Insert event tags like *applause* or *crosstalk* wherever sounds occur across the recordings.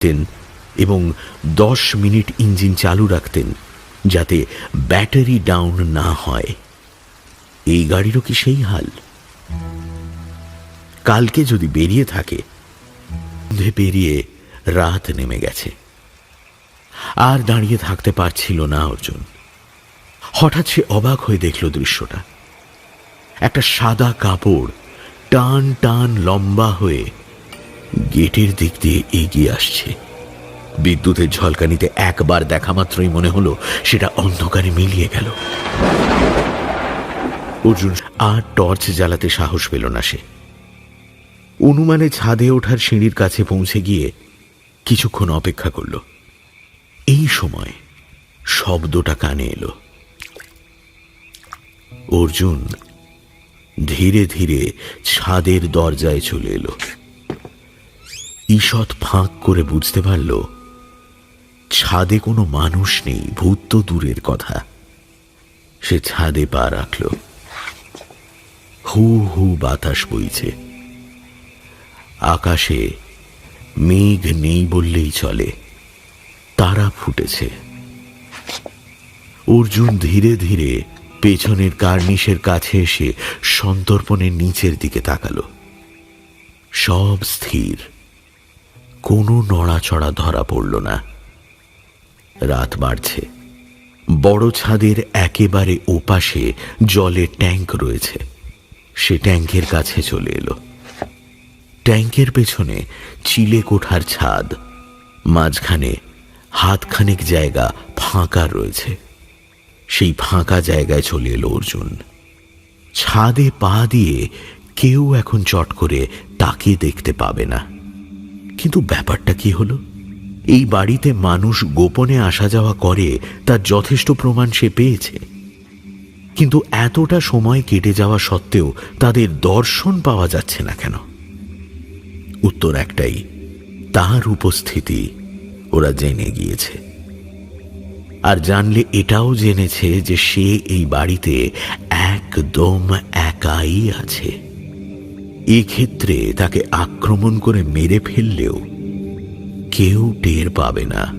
রাখতেন এবং দশ মিনিট ইঞ্জিন চালু রাখতেন যাতে ব্যাটারি ডাউন না হয়। এই গাড়িরও কি সেই হাল? কালকে যদি বেরিয়ে থাকে পেরিয়ে রাত নেমে গেছে। আর দাঁড়িয়ে থাকতে পারছিল না অর্জুন। হঠাৎ সে অবাক হয়ে দেখল দৃশ্যটা। একটা সাদা কাপড় টান টান লম্বা হয়ে গেটের দিক দিয়ে এগিয়ে আসছে। বিদ্যুতের ঝলকানিতে একবার দেখা মাত্রই মনে হলো সেটা অন্ধকারে মিলিয়ে গেল। অর্জুন আর টর্চ জ্বালাতে সাহস পেল না সে। অনুমানে ছাদে ওঠার সিঁড়ির কাছে পৌঁছে গিয়ে কিছুক্ষণ অপেক্ষা করল। এই সময় শব্দটা কানে এলো। অর্জুন ধীরে ধীরে ছাদের দরজায় চলে এলো। ঈষৎ ফাঁক করে বুঝতে পারল, ছাদে কোনো মানুষ নেই, ভূত তো দূরের কথা। সে ছাদে পা রাখল। হু হু বাতাস বইছে। আকাশে মেঘ নেই বললেই চলে, তারা ফুটেছে। অর্জুন ধীরে ধীরে পেছনের কার্নিশের কাছে এসে সন্তর্পণের নিচের দিকে তাকালো। সব স্থির। কোনো নড়াচড়া ধরা পড়ল না। রাত বাড়ছে। বড় ছাদের একেবারে ওপাশে জলের ট্যাঙ্ক রয়েছে। সে ট্যাঙ্কের কাছে চলে এলো। ট্যাঙ্কের পেছনে চিলে কোঠার ছাদ। মাঝখানে হাতখানেক জায়গা ফাঁকা রয়েছে। সেই ফাঁকা জায়গায় চলে এলো অর্জুন। ছাদে পা দিয়ে কেউ এখন চট করে তাকে দেখতে পাবে না। কিন্তু ব্যাপারটা কি হলো? এই বাড়িতে মানুষ গোপনে আসা যাওয়া করে, তার যথেষ্ট প্রমাণ সে পেয়েছে। কিন্তু এতটা সময় কেটে যাওয়া সত্ত্বেও তাদের দর্শন পাওয়া যাচ্ছে না কেন? উত্তর একটাই, তার উপস্থিতি ওরা জেনে গিয়েছে। আর জানলে এটাও জেনেছে যে সে এই বাড়িতে একদম একাই আছে। এক্ষেত্রে তাকে আক্রমণ করে মেরে ফেললেও কেউ টের পাবে না।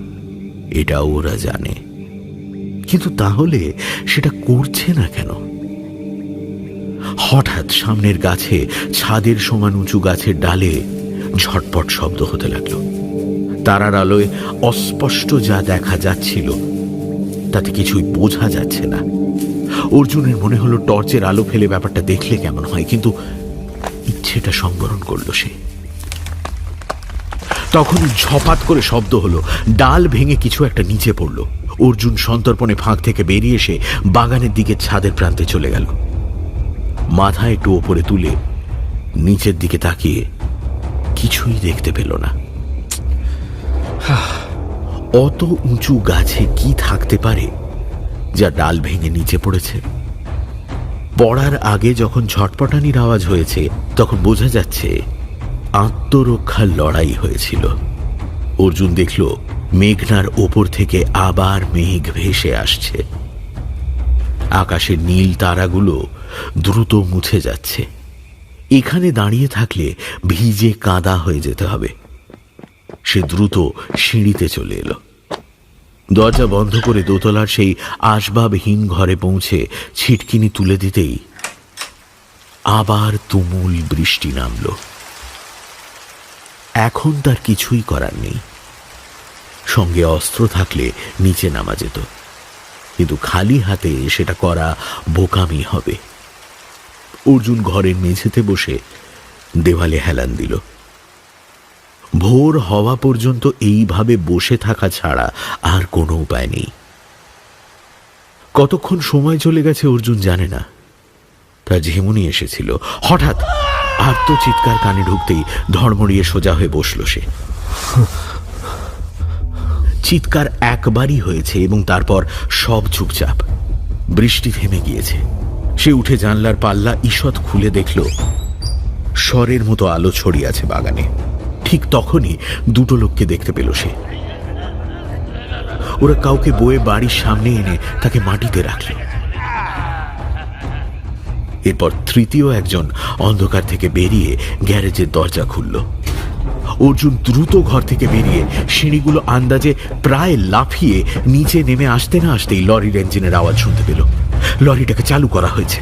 এটা ওরা জানে। কিন্তু তাহলে সেটা করছে না কেন? হঠাৎ সামনের গাছে ছাদের সমান উঁচু গাছের ডালে ঝটপট শব্দ হতে লাগল। তারার আলোয় অস্পষ্ট যা দেখা যাচ্ছিল, তাতে কিছুই বোঝা যাচ্ছে না। অর্জুনের মনে হলো টর্চের আলো ফেলে ব্যাপারটা দেখলে কেমন হয়, কিন্তু ইচ্ছেটা সংবরণ করল সে। তখন ঝপাত করে শব্দ হলো, ডাল ভেঙে কিছু একটা নিচে পড়ল। অর্জুন সন্তর্পণে ফাঁক থেকে বেরিয়ে এসে বাগানের দিকে ছাদের প্রান্তে চলে গেল। মাথা একটু ওপরে তুলে নিচের দিকে তাকিয়ে কিছুই দেখতে পেল না। অত উঁচু গাছে কি থাকতে পারে যা ডাল ভেঙে নিচে পড়েছে? পড়ার আগে যখন ছটপটানির আওয়াজ হয়েছে, তখন বোঝা যাচ্ছে আত্মরক্ষার লড়াই হয়েছিল। অর্জুন দেখল, মেঘনার ওপর থেকে আবার মেঘ ভেসে আসছে। আকাশের নীল তারাগুলো দ্রুত মুছে যাচ্ছে। এখানে দাঁড়িয়ে থাকলে ভিজে কাদা হয়ে যেতে হবে। সে দ্রুত সিঁড়িতে চলে এলো। দরজা বন্ধ করে দোতলার সেই আসবাবহীন ঘরে পৌঁছে ছিটকিনি তুলে দিতেই আবার তুমুল বৃষ্টি নামল। এখন তার কিছুই করার নেই। সঙ্গে অস্ত্র থাকলে নিচে নামা যেত। কিন্তু খালি হাতে সেটা করা বোকামি হবে। অর্জুন ঘরের মেঝেতে বসে দেওয়ালে হেলান দিল। ভোর হওয়া পর্যন্ত এইভাবে বসে থাকা ছাড়া আর কোনো উপায় নেই। কতক্ষণ সময় চলে গেছে অর্জুন জানে না। তার ঝিমুনি এসেছিল। হঠাৎ আর্ত চিৎকার কানে ঢুকতেই ধর্মড়িয়ে সোজা হয়ে বসল সে। চিৎকার একবারই হয়েছে এবং তারপর সব চুপচাপ। বৃষ্টি থেমে গিয়েছে। সে উঠে জানলার পাল্লা ঈষৎ খুলে দেখল, স্বরের মতো আলো ছড়িয়ে আছে বাগানে। ঠিক তখনই দুটো লোককে দেখতে পেল সে। ওরা কাউকে বয়ে বাড়ির সামনে এনে তাকে মাটিতে রাখল। এরপর তৃতীয় একজন অন্ধকার থেকে বেরিয়ে গ্যারেজের দরজা খুলল। অর্জুন দ্রুত ঘর থেকে বেরিয়ে সিঁড়িগুলো আন্দাজে প্রায় লাফিয়ে নিচে নেমে আসতে না আসতেই লরির ইঞ্জিনের আওয়াজ শুনতে পেল। লরিটাকে চালু করা হয়েছে।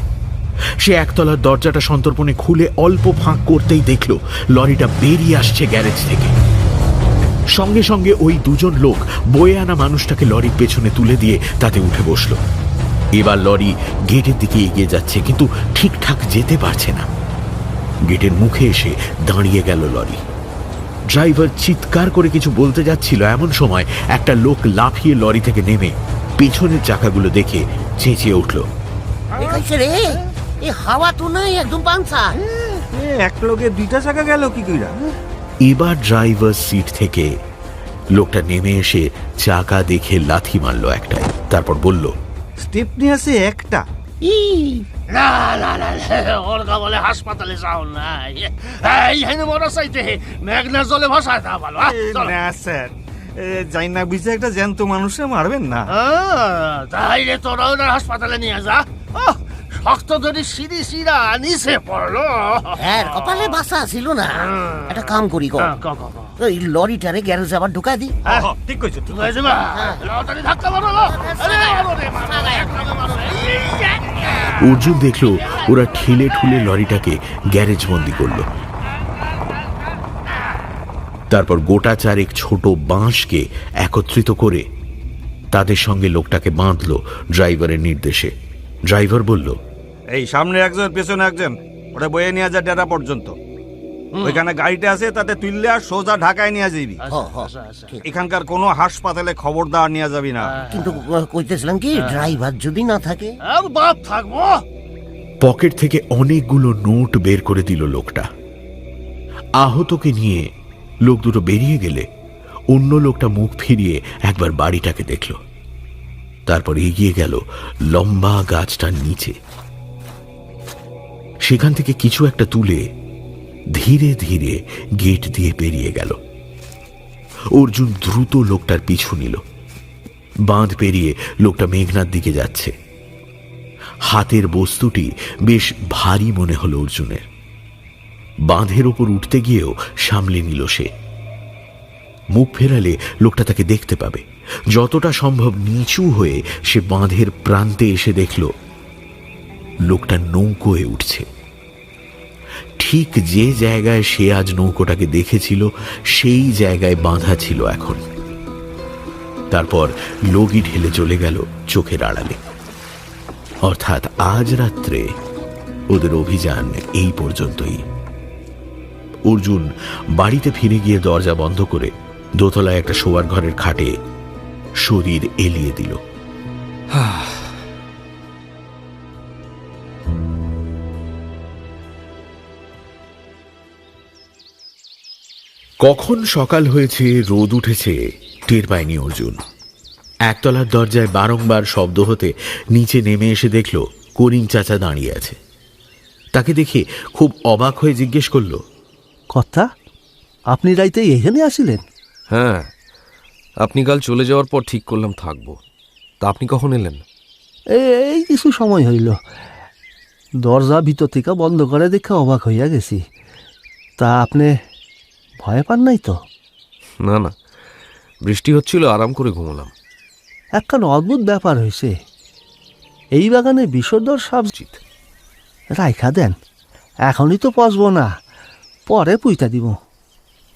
সে একতলার দরজাটা সন্তর্পণে খুলে অল্প ফাঁক করতেই দেখল, লরিটা বেরিয়ে আসছে গ্যারেজ থেকে। সঙ্গে সঙ্গে ওই দুজন লোক বয়ে আনা মানুষটাকে লরির পেছনে তুলে দিয়ে তাতে উঠে বসল। এবার লরি গেটের দিকে এগিয়ে যাচ্ছে, কিন্তু ঠিকঠাক যেতে পারছে না। গেটের মুখে এসে দাঁড়িয়ে গেল লরি। ড্রাইভার চিৎকার করে কিছু বলতে যাচ্ছিল, এমন সময় একটা লোক লাফিয়ে লরি থেকে নেমে পেছনের চাকাগুলো দেখে চেঁচিয়ে উঠল। এ হাওয়া তো নাই একদম পাংসা। এ, এক লোকে দুইটা চাকা গেল কি কইরা? এবার ড্রাইভার সিট থেকে লোকটা নেমে এসে চাকা দেখে লাথি মারলো একটাই তারপর বলল স্টেপনি আছে একটা। ই। না না না ওর বলে হাসপাতালে যাও না। এই হেনে মরা চাইতে মেঘনা জলে ভাসায় তা ভালো। না স্যার। যাই না বুঝে একটা জ্যান্ত মানুষে মারবেন না। আহ, তাই রে তোরা ওনার হাসপাতালে নিয়ে যা। শক্ত ধরে সিঁড়ি সিঁড়া নিচে পড়ল। হ্যাঁ কপালে বাসা ছিল না। একটা কাম করি গো হ্যাঁ, ক, ক, ক। ওই লরিটারে গ্যারেজে আবার ঢুকাই দি হ্যাঁ, ঠিক কইছো ঠিক? লটারি ধাক্কা মারো। আরে, মারো রে, মারো। অর্জুন দেখল ওরা ঠেলে ঠুলে লরিটাকে গ্যারেজ বন্দি করল। তারপর গোটা চারেক ছোট বাঁশকে একত্রিত করে তাদের সঙ্গে লোকটাকে বাঁধলো ড্রাইভারের নির্দেশে। ড্রাইভার বলল এই সামনে একজন পেছনে একজন। ওটা বয়ে নিয়ে যা ডেরা পর্যন্ত। ওইখানে গাড়িটা আছে তাতে তুললে আর সোজা ঢাকায় নিয়ে যাবি। হ, হ, আচ্ছা, আচ্ছা। ঠিক। এখানকার কোনো হাসপাতালে খবরদার নিয়ে যাবি না। কিন্তু কইতেছিলাম কি ড্রাইভার যদি না থাকে? বাপ থাকব। পকেট থেকে অনেকগুলো নোট বের করে দিল লোকটা। আহতকে নিয়ে লোক দুটো বেরিয়ে গেলে অন্য লোকটা মুখ ফিরিয়ে একবার বাড়িটাকে দেখল। তারপর এগিয়ে গেল লম্বা গাছটার নিচে। সেখান থেকে কিছু একটা তুলে ধীরে ধীরে গেট দিয়ে বেরিয়ে গেল। অর্জুন দ্রুত লোকটার পিছু নিল। বাঁধ পেরিয়ে লোকটা মেঘনার দিকে যাচ্ছে। হাতের বস্তুটি বেশ ভারী মনে হলো অর্জুনের। বাঁধের ওপর উঠতে গিয়েও সামলে নিল সে। মুখ ফেরালে লোকটা তাকে দেখতে পাবে। যতটা সম্ভব নিচু হয়ে সে বাঁধের প্রান্তে এসে দেখল, লোকটা নৌকোয় উঠছে। ঠিক যে জায়গায় সে আজ নৌকোটাকে দেখেছিল, সেই জায়গায় বাঁধা ছিল এখন। তারপর লগি ঢেলে চলে গেল চোখের আড়ালে। অর্থাৎ আজ রাত্রে ওদের অভিযান এই পর্যন্তই। অর্জুন বাড়িতে ফিরে গিয়ে দরজা বন্ধ করে দোতলায় একটা শোয়ার ঘরের খাটে শরীর এলিয়ে দিল। কখন সকাল হয়েছে, রোদ উঠেছে, টের পায়নি অর্জুন। একতলার দরজায় বারংবার শব্দ হতে নিচে নেমে এসে দেখল, করিম চাচা দাঁড়িয়ে আছে। তাকে দেখে খুব অবাক হয়ে জিজ্ঞেস করল কথা আপনি রাইতে এখানে আসিলেন? হ্যাঁ আপনি কাল চলে যাওয়ার পর ঠিক করলাম থাকব। তা আপনি কখন এলেন? এই কিছু সময় হইল। দরজা ভিতর থেকে বন্ধ করে দেখে অবাক হইয়া গেছি। তা আপনি ভয় পান নাই তো? না না বৃষ্টি হচ্ছিল আরাম করে ঘুমলাম। একখান অদ্ভুত ব্যাপার হয়েছে এই বাগানে বিষধর সাপ উচিত। রাইখা দেন এখনই তো পচব না পরে পুইতা দিব।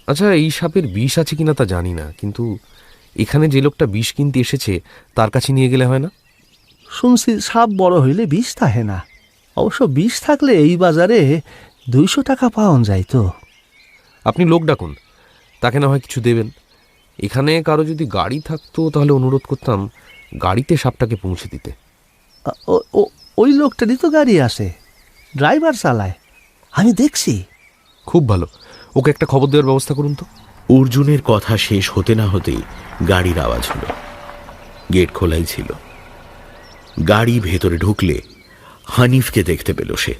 আচ্ছা এই সাপের বিষ আছে কিনা তা জানি না কিন্তু এখানে যে লোকটা বিষ কিনতে এসেছে তার কাছে নিয়ে গেলে হয় না? শুনছি সাপ বড় হইলে বিষ থাকে না। অবশ্য বিষ থাকলে এই বাজারে দুইশো টাকা পাওয়া যায় তো। আপনি লোক ডাকুন তাকে না হয় কিছু দেবেন। এখানে কারও যদি গাড়ি থাকতো তাহলে অনুরোধ করতাম গাড়িতে সাপটাকে পৌঁছে দিতে। ওই লোকটারই তো গাড়ি আসে ড্রাইভার চালায়। আমি দেখছি। খুব ভালো। ওকে একটা খবর দেওয়ার ব্যবস্থা করুন তো। অর্জুনের কথা শেষ হতে না হতেই গাড়ির আওয়াজ হলো। গেট খোলাই ছিল। গাড়ি ভেতরে ঢুকলে হানিফকে দেখতে পেল সে।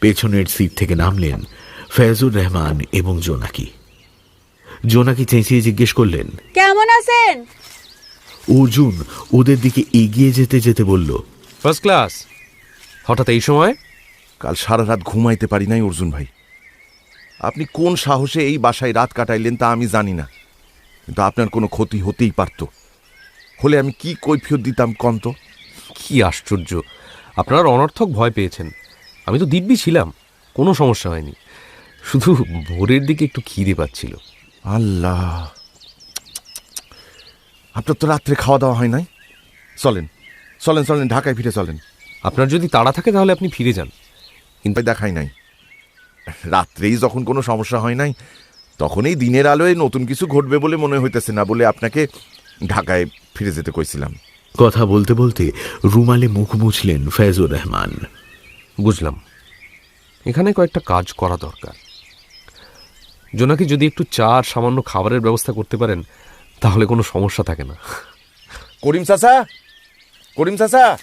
পেছনের সিট থেকে নামলেন ফেজুর রহমান এবং জোনাকি। জোনাকি চেঁচিয়ে জিজ্ঞেস করলেন কেমন আছেন? অর্জুন ওদের দিকে এগিয়ে যেতে যেতে বলল ফার্স্ট ক্লাস হঠাৎ এই সময়? কাল সারা রাত ঘুমাইতে পারি নাই অর্জুন ভাই। আপনি কোন সাহসে এই বাসায় রাত কাটাইলেন তা আমি জানি না। কিন্তু আপনার কোনো ক্ষতি হতেই পারত। হলে আমি কি কৈফিয়ত দিতাম কন্ত? কি আশ্চর্য! আপনার অনর্থক ভয় পেয়েছেন। আমি তো দিব্যি ছিলাম কোনো সমস্যা হয়নি। শুধু ভোরের দিকে একটু খিদে পাচ্ছিল। আল্লাহ! আপনার তো রাত্রে খাওয়া দাওয়া হয় নাই। চলেন চলেন চলেন ঢাকায় ফিরে চলেন। আপনার যদি তাড়া থাকে তাহলে আপনি ফিরে যান। কিন্তু দেখাই নাই। রাত্রেই যখন কোনো সমস্যা হয় নাই তখনই দিনের আলোয় নতুন কিছু ঘটবে বলে মনে হইতেছে না বলে আপনাকে ঢাকায় ফিরে যেতে কইছিলাম। কথা বলতে বলতে রুমালে মুখ মুছলেন ফেজুর রহমান। বুঝলাম। এখানে কয়েকটা কাজ করা দরকার। জোনাকি যদি একটু চা আর সামান্য খাবারের ব্যবস্থা করতে পারেন তাহলে কোনো সমস্যা থাকে না। করিম চাচা! করিম চাচা!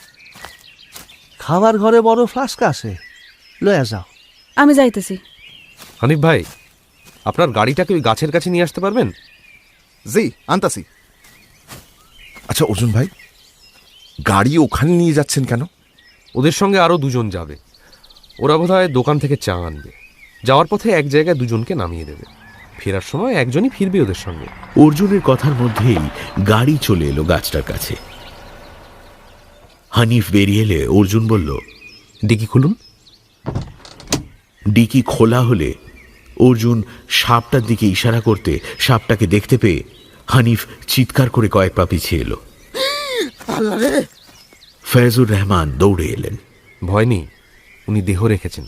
খাবার ঘরে বড় ফ্লাস্ক আছে। লয়া যাও। আমি যাইতেছি। হানিফ ভাই আপনার গাড়িটাকে ওই গাছের কাছে নিয়ে আসতে পারবেন? জি আনতাসি আচ্ছা অর্জুন ভাই গাড়ি ওখানে নিয়ে যাচ্ছেন কেন? ওদের সঙ্গে আরও দুজন যাবে। ওরা বোধহয় দোকান থেকে চা আনবে। যাওয়ার পথে এক জায়গায় দুজনকে নামিয়ে দেবে। ফেরার সময় একজনই ফিরবে ওদের সঙ্গে। অর্জুনের কথার মধ্যেই গাড়ি চলে এলো গাছটার কাছে। হানিফ বেরিয়ে এলে অর্জুন বলল ডিকি খুলুন। ডিকি খোলা হলে অর্জুন সাপটার দিকে ইশারা করতে সাপটাকে দেখতে পেয়ে হানিফ চিৎকার করে কয়েক পা পিছিয়ে এলো। ফেজুর রহমান দৌড়ে এলেন। ভয় নেই উনি দেহ রেখেছেন।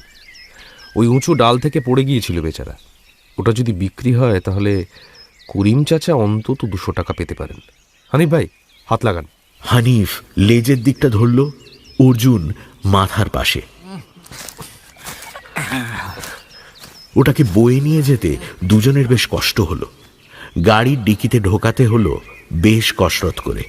ওই উঁচু ডাল থেকে পড়ে গিয়েছিল বেচারা। ওটা যদি বিক্রি হয় তাহলে করিম চাচা অন্তত দুশো টাকা পেতে পারেন। হানিফ ভাই হাত লাগান। হানিফ লেজের দিকটা ধরল অর্জুন মাথার পাশে। *laughs* ওটাকে বয়ে নিয়ে যেতে দুজনের বেশ কষ্ট হলো। গাড়ির ডিকিতে ঢোকাতে হলো বেশ কসরত করে।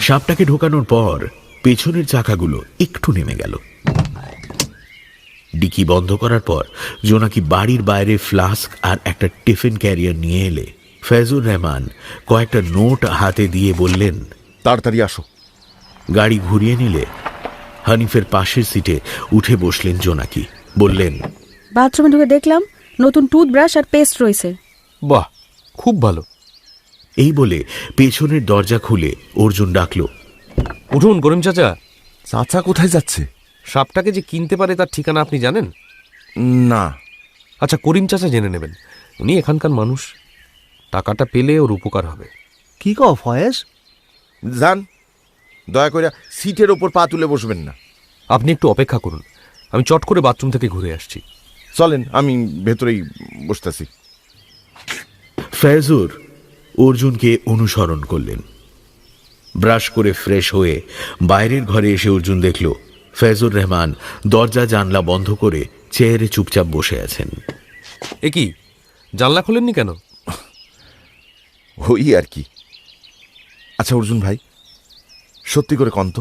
সাপটাকে ঢোকানোর পর পেছনের চাকাগুলো একটু নেমে গেল। ডিকি বন্ধ করার পর জোনাকি বাড়ির বাইরে ফ্লাস্ক আর একটা টিফিন ক্যারিয়ার নিয়ে এলে ফেজুর রহমান কয়েকটা নোট হাতে দিয়ে বললেন তাড়াতাড়ি আসো। গাড়ি ঘুরিয়ে নিলে হানিফের পাশের সিটে উঠে বসলেন জোনাকি। বললেন বাথরুমে ঢুকে দেখলাম নতুন টুথব্রাশ আর পেস্ট রয়েছে। বাহ খুব ভালো। এই বলে পেছনের দরজা খুলে অর্জুন ডাকল উঠুন করিম চাচা চাচা কোথায় যাচ্ছে? সাপটাকে যে কিনতে পারে তার ঠিকানা আপনি জানেন? না। আচ্ছা করিম চাচা জেনে নেবেন। উনি এখানকার মানুষ। টাকাটা পেলে ওর উপকার হবে। কি কও ফয়েজ? যান দয়া করে সিটের ওপর পা তুলে বসবেন না। আপনি একটু অপেক্ষা করুন। আমি চট করে বাথরুম থেকে ঘুরে আসছি। চলেন আমি ভেতরেই বসতেছি। ফেজুর অর্জুনকে অনুসরণ করলেন। ব্রাশ করে ফ্রেশ হয়ে বাইরের ঘরে এসে অর্জুন দেখল ফেজুর রহমান দরজা জানলা বন্ধ করে চেয়ারে চুপচাপ বসে আছেন। এ কি? জানলা খোলেননি কেন? ওই আর কি। আচ্ছা অর্জুন ভাই সত্যি করে কন্ত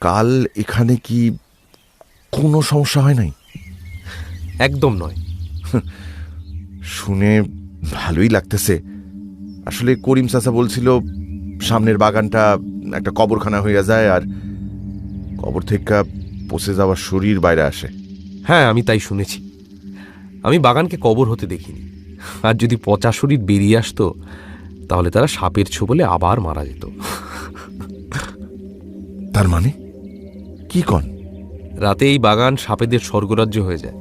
কাল এখানে কি কোনো সমস্যা হয় নাই? একদম নয়। শুনে ভালোই লাগতেছে। আসলে করিম চাচা বলছিল সামনের বাগানটা একটা কবরখানা হইয়া যায় আর কবর থেকে পচে যাওয়ার শরীর বাইরে আসে। হ্যাঁ আমি তাই শুনেছি। আমি বাগানকে কবর হতে দেখিনি। আর যদি পচা শরীর বেরিয়ে আসতো তাহলে তারা সাপের ছোবলে আবার মারা যেত। তার মানে? কি কন? রাতে এই বাগান সাপেদের স্বর্গরাজ্য হয়ে যায়।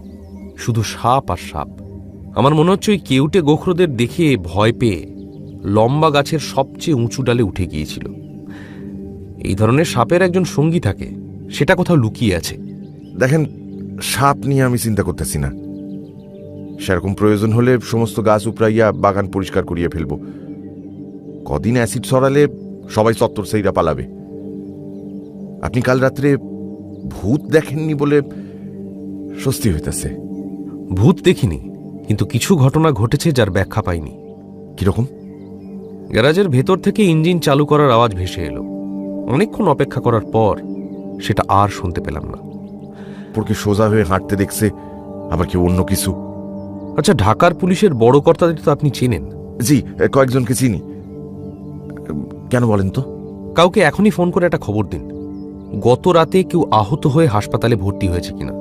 শুধু সাপ আর সাপ। আমার মনে হচ্ছে ওই কেউটে গোখরোদের দেখে ভয় পেয়ে লম্বা গাছের সবচেয়ে উঁচু ডালে উঠে গিয়েছিল। এই ধরনের সাপের একজন সঙ্গী থাকে সেটা কোথাও লুকিয়ে আছে। দেখেন সাপ নিয়ে আমি চিন্তা করতেছি না। সেরকম প্রয়োজন হলে সমস্ত গাছ উপড়াইয়া বাগান পরিষ্কার করিয়ে ফেলব। কদিন অ্যাসিড ছড়ালে সবাই চত্বর সেইরা পালাবে। আপনি কাল রাত্রে ভূত দেখেননি বলে স্বস্তি হইতেছে। ভূত দেখিনি কিন্তু কিছু ঘটনা ঘটেছে যার ব্যাখ্যা পাইনি। কীরকম? গ্যারাজের ভেতর থেকে ইঞ্জিন চালু করার আওয়াজ ভেসে এলো। অনেকক্ষণ অপেক্ষা করার পর সেটা আর শুনতে পেলাম না। পরকে সোজা হয়ে হাঁটতে দেখছে আবার কি অন্য কিছু? আচ্ছা ঢাকার পুলিশের বড় কর্তাদের তো আপনি চেনেন। জি কয়েকজনকে চিনি। কেন বলেন তো? কাউকে এখনই ফোন করে একটা খবর দিন। গত রাতে কেউ আহত হয়ে হাসপাতালে ভর্তি হয়েছে কিনা?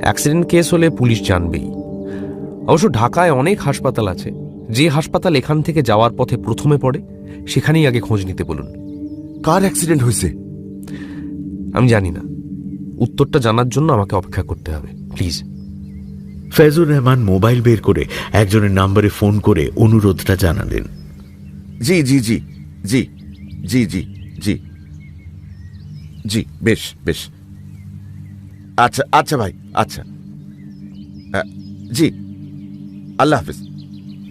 অ্যাক্সিডেন্ট কেস হলে পুলিশ জানবেই। অবশ্য ঢাকায় অনেক হাসপাতাল আছে। যে হাসপাতাল এখান থেকে যাওয়ার পথে প্রথমে পড়ে সেখানেই আগে খোঁজ নিতে বলুন। কার অ্যাক্সিডেন্ট হয়েছে? আমি জানি না। উত্তরটা জানার জন্য আমাকে অপেক্ষা করতে হবে প্লিজ। ফেজুর রহমান মোবাইল বের করে একজনের নাম্বারে ফোন করে অনুরোধটা জানালেন। জি জি জি জি জি জি জি। জি বেশ বেশ। আচ্ছা আচ্ছা ভাই আচ্ছা। জি। আল্লাহ হাফিজ।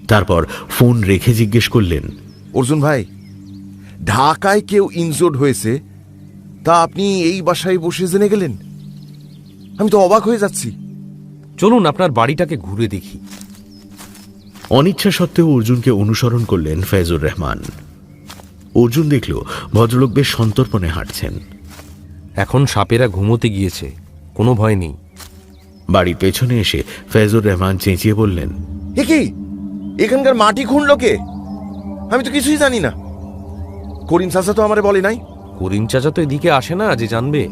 তারপর ফোন রেখে জিজ্ঞেস করলেন অর্জুন ভাই ঢাকায় কেউ ইনজোর্ড হয়েছে তা আপনি এই বাসায় বসে জেনে গেলেন? আমি তো অবাক হয়ে যাচ্ছি। চলুন আপনার বাড়িটাকে ঘুরে দেখি। অনিচ্ছা সত্ত্বেও অর্জুনকে অনুসরণ করলেন ফেজুর রহমান। অর্জুন দেখল ভদ্রলোক বেশ সন্তর্পণে হাঁটছেন। এখন সাপেরা ঘুমোতে গিয়েছে কোনো ভয় নেই। বাড়ির পেছনে এসে ফেজুর রহমান চেঁচিয়ে বললেন এ কি? এখানকার মাটি খুঁড়ল কে? আমি তো কিছুই জানি না। করিম চাচা তো আমারে বলে নাই। করিম চাচা তো এদিকে আসে না যে জানবে।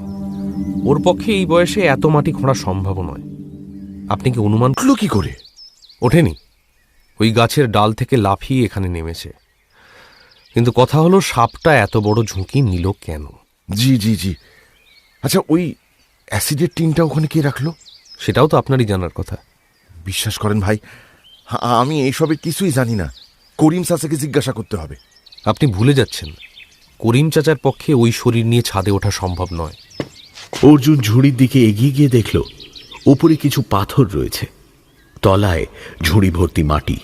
ওর পক্ষে এই বয়সে এত মাটি খোঁড়া সম্ভব নয়। আপনি কি অনুমান উঠল কি করে? ওঠেনি। ওই গাছের ডাল থেকে লাফিয়ে এখানে নেমেছে। কিন্তু কথা হলো সাপটা এত বড় ঝুঁকি নিল কেন? জি জি জি। আচ্ছা ওই অ্যাসিডের টিনটা ওখানে কে রাখল? সেটাও তো আপনারই জানার কথা। বিশ্বাস করেন ভাই আমি এইসবের কিছুই জানি না। করিম চাচাকে জিজ্ঞাসা করতে হবে। আপনি ভুলে যাচ্ছেন। করিম চাচার পক্ষে ওই শরীর নিয়ে ছাদে ওঠা সম্ভব নয়। অর্জুন ঝুড়ির দিকে এগিয়ে গিয়ে দেখল উপরে কিছু পাথর রয়েছে। তলায় ঝুড়ি ভর্তি মাটি।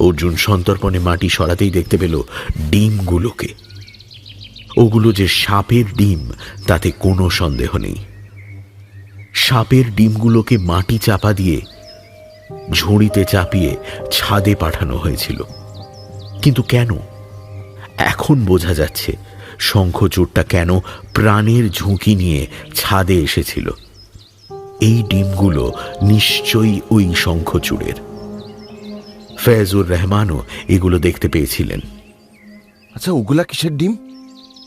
অর্জুন সন্তর্পণে মাটি সরাতেই দেখতে পেল ডিমগুলোকে। ওগুলো যে সাপের ডিম, তাতে কোনো সন্দেহ নেই। সাপের ডিমগুলোকে মাটি চাপা দিয়ে ঝুড়িতে চাপিয়ে ছাদে পাঠানো হয়েছিল। কিন্তু কেন? এখন বোঝা যাচ্ছে শঙ্খচূড়টা কেন প্রাণের ঝুঁকি নিয়ে ছাদে এসেছিল। এই ডিমগুলো নিশ্চয়ই ওই শঙ্খচূড়ের। ফেজুর রহমানও এগুলো দেখতে পেয়েছিলেন। আচ্ছা ওগুলা কিসের ডিম?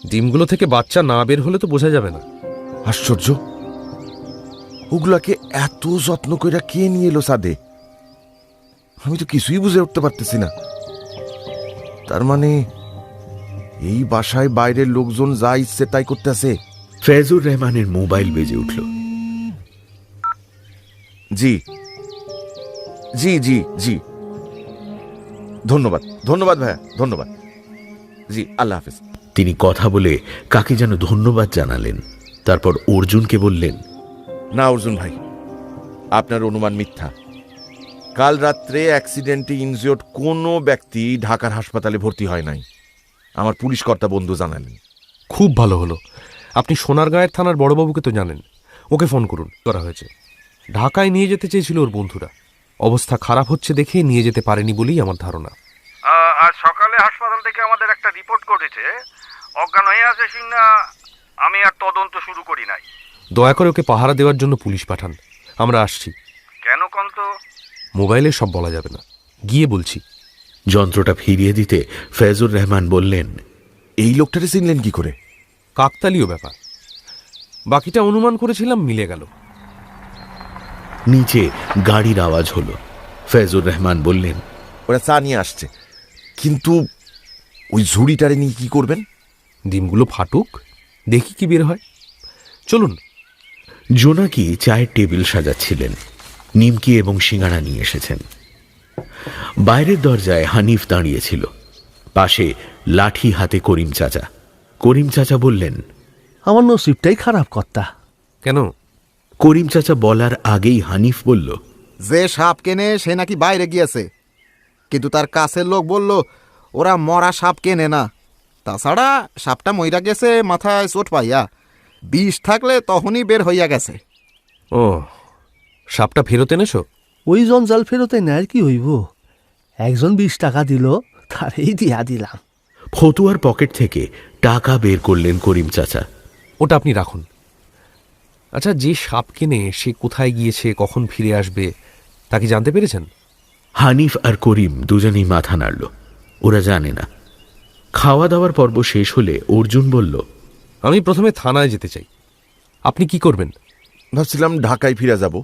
ডিমগুলো থেকে বাচ্চা না বের হলে তো বোঝা যাবে না। আশ্চর্য। ওগুলাকে এত যত্ন কইরা কে নিয়ে এলো সাদে? আমি তো কিছুই বুঝে উঠতে পারতেছি না। তার মানে এই বাসায় বাইরের লোকজন যা ইচ্ছে তাই করতেছে? ফেজুর রহমানের মোবাইল বেজে উঠল। জি। জি জি জি। ধন্যবাদ। ধন্যবাদ ভাইয়া ধন্যবাদ। জি আল্লাহ হাফিজ। তিনি কথা বলে কাকে যেন ধন্যবাদ জানালেন। তারপর অর্জুনকে বললেন না অর্জুন ভাই আপনার অনুমান মিথ্যা। কাল রাত্রে অ্যাক্সিডেন্টে ইনজিওর্ড কোনো ব্যক্তি ঢাকার হাসপাতালে ভর্তি হয় নাই। আমার পুলিশ কর্তা বন্ধু জানালেন। খুব ভালো হলো। আপনি সোনারগাঁয়ের থানার বড়বাবুকে তো জানেন। ওকে ফোন করুন করা হয়েছে। ঢাকায় নিয়ে যেতে চেয়েছিল ওর বন্ধুরা। অবস্থা খারাপ হচ্ছে দেখে নিয়ে যেতে পারেনি বলেই আমার ধারণা। আজ সকালে হাসপাতাল থেকে আমাদের একটা রিপোর্ট করেছে। অজ্ঞান হয়ে আছে সিংনা আমি আর তদন্ত শুরু করি নাই। দয়া করে ওকে পাহারা দেওয়ার জন্য পুলিশ পাঠান। আমরা আসছি। কেন কন্ত? মোবাইলে সব বলা যাবে না। গিয়ে বলছি। যন্ত্রটা ফিরিয়ে দিতে ফেজুর রহমান বললেন এই লোকটারে চিনলেন কি করে? কাকতালীয় ব্যাপার। বাকিটা অনুমান করেছিলাম মিলে গেল। নিচে গাড়ির আওয়াজ হলো। ফেজুর রহমান বললেন ওরা চা নিয়ে আসছে। কিন্তু ওই ঝুড়িটারে নিয়ে কি করবেন? ডিমগুলো ফাটুক দেখি কি বের হয়। চলুন। জোনাকি চায়ের টেবিল সাজাচ্ছিলেন। নিমকি এবং সিঙ্গাড়া নিয়ে এসেছেন। বাইরের দরজায় হানিফ দাঁড়িয়েছিল। পাশে লাঠি হাতে করিম চাচা। করিম চাচা বললেন আমার নসিবটাই খারাপ কর্তা। কেন? করিম চাচা বলার আগেই হানিফ বলল যে সাপ কেনে সে নাকি বাইরে গিয়েছে। কিন্তু তার কাছের লোক বলল ওরা মরা সাপ কেনে না। তাছাড়া সাপটা মইরা গেছে মাথায় চোট পাইয়া। বিষ থাকলে তখনই বের হইয়া গেছে। ও সাপটা ফেরত এনেছো? ওই জঞ্জাল এনে আর কি হইব? একজন বিশ টাকা দিল তারই দিয়া দিলাম। ফতুয়ার পকেট থেকে টাকা বের করলেন করিম চাচা। ওটা আপনি রাখুন। আচ্ছা যে সাপ কিনে সে কোথায় গিয়েছে কখন ফিরে আসবে তা কি জানতে পেরেছেন? হানিফ আর করিম দুজনেই মাথা নাড়ল। ওরা জানে না। খাওয়া দাওয়ার পর্ব শেষ হলে অর্জুন বলল আমি প্রথমে থানায় যেতে চাই। আপনি কি করবেন? ভাবছিলাম ঢাকায় ফিরে যাব।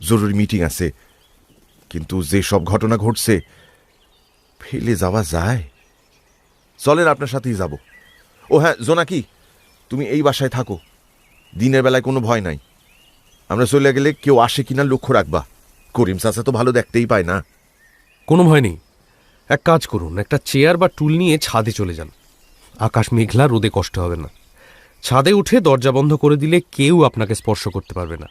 জরুরি মিটিং আছে। কিন্তু যে সব ঘটনা ঘটছে ফেলে যাওয়া যায়। চলেন আপনার সাথেই যাব। ও হ্যাঁ জোনাকি তুমি এই বাসায় থাকো। দিনের বেলায় কোনো ভয় নাই। আমরা চলে গেলে কেউ আসে কিনা লক্ষ্য রাখবা। করিম চাচা তো ভালো দেখতেই পায় না। কোনো ভয় নেই। এক কাজ করুন, একটা চেয়ার বা টুল নিয়ে ছাদে চলে যান। আকাশ মেঘলা, রোদে কষ্ট হবে না। ছাদে উঠে দরজা বন্ধ করে দিলে কেউ আপনাকে স্পর্শ করতে পারবে না।